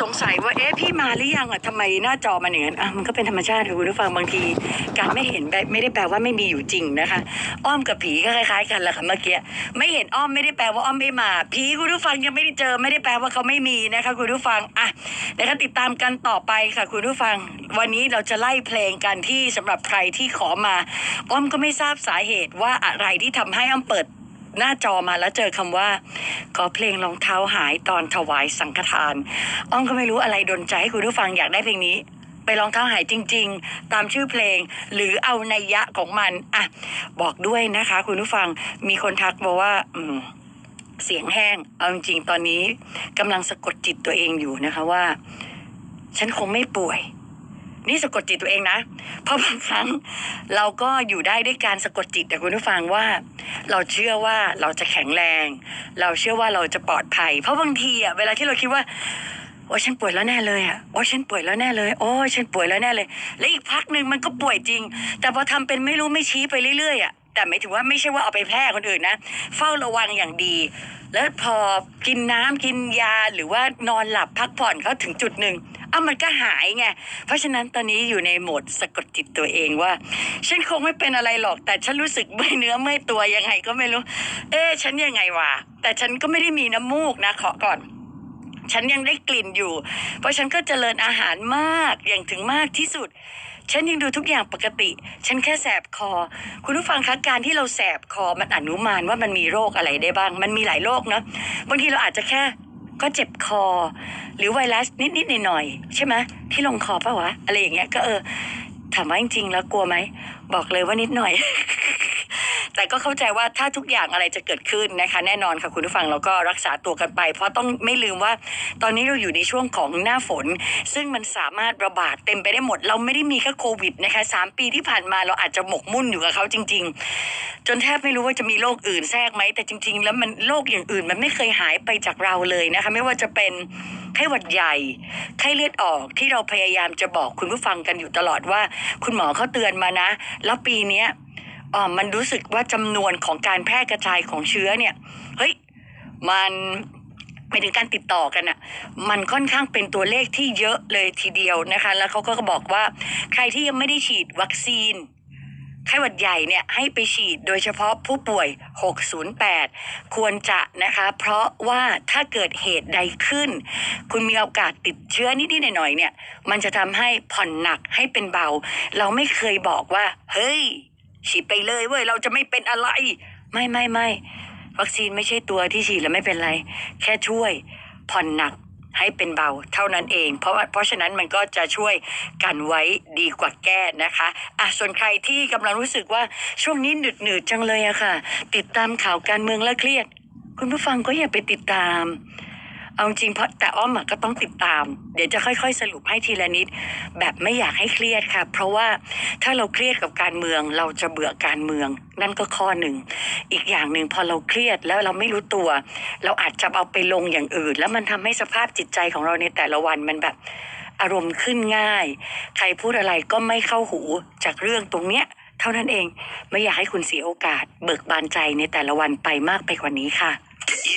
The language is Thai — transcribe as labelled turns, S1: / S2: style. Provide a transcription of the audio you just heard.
S1: สงสัยว่าเอ๊ะพี่มาหรือยังอะทำไมหน้าจอมันอย่างนั้นอะมันก็เป็นธรรมชาติค่ะคุณผู้ฟังบางที การไม่เห็นแบบไม่ได้แปลว่าไม่มีอยู่จริงนะคะ อ้อมกับผีก็คล้ายๆกันแหละค่ะเมื่อกี้ไม่เห็นอ้อมไม่ได้แปลว่าอ้อมไม่มาผีคุณผู้ฟังยังไม่ได้เจอไม่ได้แปลว่าเขาไม่มีนะคะคุณผู้ฟังอะนะคะติดตามกันต่อไปค่ะคุณผู้ฟัง วันนี้เราจะไล่เพลงกันที่สำหรับใครที่ขอมา อ้อมก็ไม่ทราบสาเหตุว่าอะไรที่ทำให้อ้อมเปิด หน้าจอมาแล้วเจอคำว่า ขอเพลงรองเท้าหายตอนถวายสังฆทาน อ้อมก็ไม่รู้อะไรดนใจให้คุณผู้ฟังอยากได้เพลงนี้ไปรองเท้าหายจริง ๆ ตามชื่อเพลง หรือเอาในยะของมันอะบอกด้วยนะคะ คุณผู้ฟังมีคนทักมาว่า อืมเสียงแห้ง เอาจริงๆตอนนี้กำลังสะกดจิตตัวเองอยู่นะคะว่า ฉันคงไม่ป่วย นี่สะกดจิตตัวเองนะ เพราะบางครั้งเราก็อยู่ได้ด้วยการสะกดจิตแต่คุณผู้ฟังว่า เราเชื่อว่าเราจะแข็งแรง เราเชื่อว่าเราจะปลอดภัย เพราะบางทีอะเวลาที่เราคิดว่าโอ้ฉันป่วยแล้วแน่เลยอะโอ้ฉันป่วยแล้วแน่เลย โอ้ฉันป่วยแล้วแน่เลย และอีกพักหนึ่งมันก็ป่วยจริง แต่พอทำเป็นไม่รู้ไม่ชี้ไปเรื่อยๆอะแต่ไม่ถึงว่าไม่ใช่ว่าเอาไปแพร่คนอื่นนะ เฝ้าระวังอย่างดี แล้วพอกินน้ำกินยาหรือว่านอนหลับพักผ่อนเขาถึงจุดหนึ่ง อ้ามันก็หายไง เพราะฉะนั้นตอนนี้อยู่ในโหมดสะกดจิตตัวเองว่า ฉันคงไม่เป็นอะไรหรอก แต่ฉันรู้สึกเมื่อยเนื้อเมื่อยตัวยังไงก็ไม่รู้ เอ๊ฉันยังไงวะแต่ฉันก็ไม่ได้มีน้ำมูกนะขอก่อนฉันยังได้กลิ่นอยู่ เพราะฉันก็เจริญอาหารมากอย่างถึงมากที่สุด ฉันยังดูทุกอย่างปกติ ฉันแค่แสบคอ คุณผู้ฟังคะการที่เราแสบคอมันอนุมานว่ามันมีโรคอะไรได้บ้าง มันมีหลายโรคเนาะบางทีเราอาจจะแค่ ก็เจ็บคอ หรือไวรัสนิดๆหน่อยๆใช่ไหมที่ลงคอปะวะอะไรอย่างเงี้ยก็เออถามว่าจริงๆแล้วกลัวไหม บอกเลยว่านิดหน่อย แต่ก็เข้าใจว่าถ้าทุกอย่างอะไรจะเกิดขึ้นนะคะ แน่นอนค่ะคุณผู้ฟังเราก็รักษาตัวกันไป เพราะต้องไม่ลืมว่าตอนนี้เราอยู่ในช่วงของหน้าฝน ซึ่งมันสามารถระบาดเต็มไปได้หมด เราไม่ได้มีแค่โควิดนะคะสามปีที่ผ่านมาเราอาจจะหมกมุ่นอยู่กับเขาจริง ๆ จนแทบไม่รู้ว่าจะมีโรคอื่นแทรกไหมแต่จริง ๆ แล้วมันโรคอย่างอื่นมันไม่เคยหายไปจากเราเลยนะคะไม่ว่าจะเป็นไข้หวัดใหญ่ไข้เลือดออกที่เราพยายามจะบอกคุณผู้ฟังกันอยู่ตลอดว่า คุณหมอเขาเตือนมานะ แล้วปีนี้ มันรู้สึกว่าจำนวนของการแพร่กระจายของเชื้อเนี่ยเฮ้ยมันหมายถึงการติดต่อกันอะ่ะ มันค่อนข้างเป็นตัวเลขที่เยอะเลยทีเดียวนะคะ แล้วเขาก็บอกว่าใครที่ยังไม่ได้ฉีดวัคซีนไข้หวัดใหญ่เนี่ยให้ไปฉีดโดยเฉพาะผู้ป่วย 608 ควรจะนะคะ เพราะว่าถ้าเกิดเหตุใดขึ้น คุณมีโอกาสติดเชื้อนิดๆหน่อยๆเนี่ย มันจะทำให้ผ่อนหนักให้เป็นเบา เราไม่เคยบอกว่า เฮ้ย ฉีดไปเลยเว้ยเราจะไม่เป็นอะไร ไม่ไม่ไม่วัคซีนไม่ใช่ตัวที่ฉีดแล้วไม่เป็นไร แค่ช่วยผ่อนหนักให้เป็นเบาเท่านั้นเอง เพราะเพราะฉะนั้นมันก็จะช่วยกันไว้ดีกว่าแก้นะคะอะส่วนใครที่กำลังรู้สึกว่าช่วงนี้หนืดหนืดจังเลยอะค่ะ ติดตามข่าวการเมืองแล้วเครียด คุณผู้ฟังก็อย่าไปติดตาม เอาจริงเพราะแต่อ้อมก็ต้องติดตาม เดี๋ยวจะค่อยๆ สรุปให้ทีละนิด แบบไม่อยากให้เครียดค่ะ เพราะว่าถ้าเราเครียดกับการเมือง เราจะเบื่อการเมือง นั่นก็ข้อหนึ่ง อีกอย่างหนึ่งพอเราเครียดแล้วเราไม่รู้ตัว เราอาจจะเอาไปลงอย่างอื่น แล้วมันทำให้สภาพจิตใจของเราในแต่ละวันมันแบบอารมณ์ขึ้นง่าย ใครพูดอะไรก็ไม่เข้าหูจากเรื่องตรงเนี้ย เท่านั้นเองไม่อยากให้คุณเสียโอกาส เบิกบานใจในแต่ละวันไปมากไปกว่านี้ค่ะ